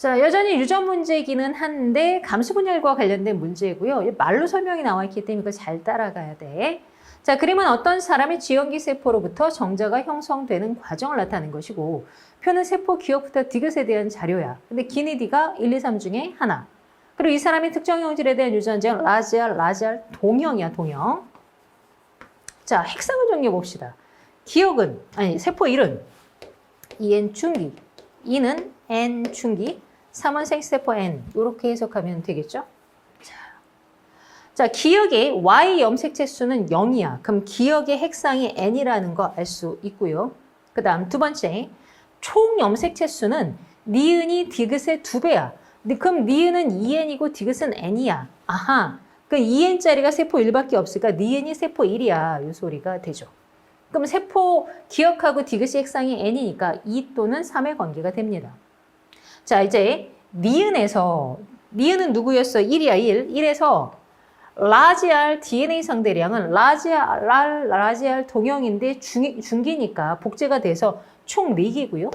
자, 여전히 유전 문제이기는 한데 감수 분열과 관련된 문제고요. 말로 설명이 나와 있기 때문에 이거 잘 따라가야 돼. 자, 그림은 어떤 사람의 지연기 세포로부터 정자가 형성되는 과정을 나타내는 것이고 표는 세포 기억부터 디귿에 대한 자료야. 근데 기니디가 1, 2, 3 중에 하나. 그리고 이 사람의 특정 형질에 대한 유전자는 라지알, 라지알 동형이야, 동형. 자, 핵상을 정리해 봅시다. 기억은, 아니, 세포 1은 EN 중기, 2는 N 중기, 3은 생세포 N. 이렇게 해석하면 되겠죠? 자, 자, 기억의 Y 염색체 수는 0이야. 그럼 기억의 핵상이 N이라는 거 알 수 있고요. 그 다음 두 번째, 총 염색체 수는 니은이 디귿의 두 배야. 니- 그럼 니은은 2N이고 디귿은 N이야. 아하. 그 2N짜리가 세포 1밖에 없으니까 니은이 세포 1이야. 이 소리가 되죠. 그럼 세포 기억하고 디귿이 핵상이 N이니까 2 또는 3의 관계가 됩니다. 자, 이제 니은에서 니은은 누구였어? 1이야, 1. 1에서 라지알 DNA 상대량은 라지알, 라- 라지알 동형인데 중, 중기니까 복제가 돼서 총 4개고요.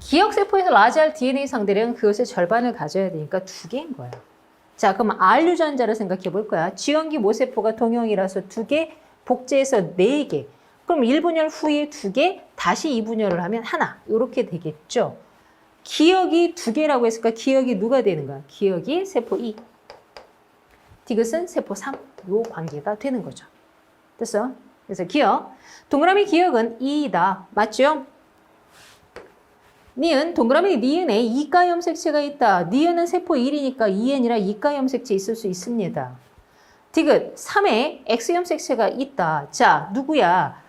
기억세포에서 라지알 DNA 상대량은 그것의 절반을 가져야 되니까 2개인 거야. 자, 그럼 R 유전자를 생각해 볼 거야. 지원기 모세포가 동형이라서 2개, 복제해서 4개. 그럼 1분열 후에 2개, 다시 2분열을 하면 하나. 이렇게 되겠죠. 기억이 2개라고 했으니까 기억이 누가 되는 거야? 기억이 세포 2. 디귿은 세포 3. 요 관계가 되는 거죠. 됐어? 그래서 기억. 동그라미 기억은 2다. 맞죠? 니은, 동그라미 니은에 이가 염색체가 있다. 니은은 세포 1이니까 2n이라 이가 염색체 있을 수 있습니다. 디귿, 3에 X 염색체가 있다. 자, 누구야?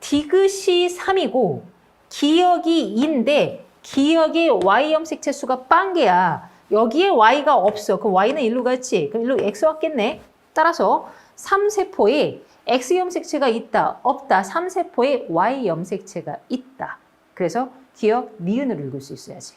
디귿이 3이고 기억이 2인데 기억의 Y 염색체 수가 빵개야. 여기에 Y가 없어. 그럼 Y는 일로 갔지. 그럼 일로 X 왔겠네. 따라서 3세포에 X 염색체가 있다. 없다. 3세포에 Y 염색체가 있다. 그래서 기억 니은을 읽을 수 있어야지.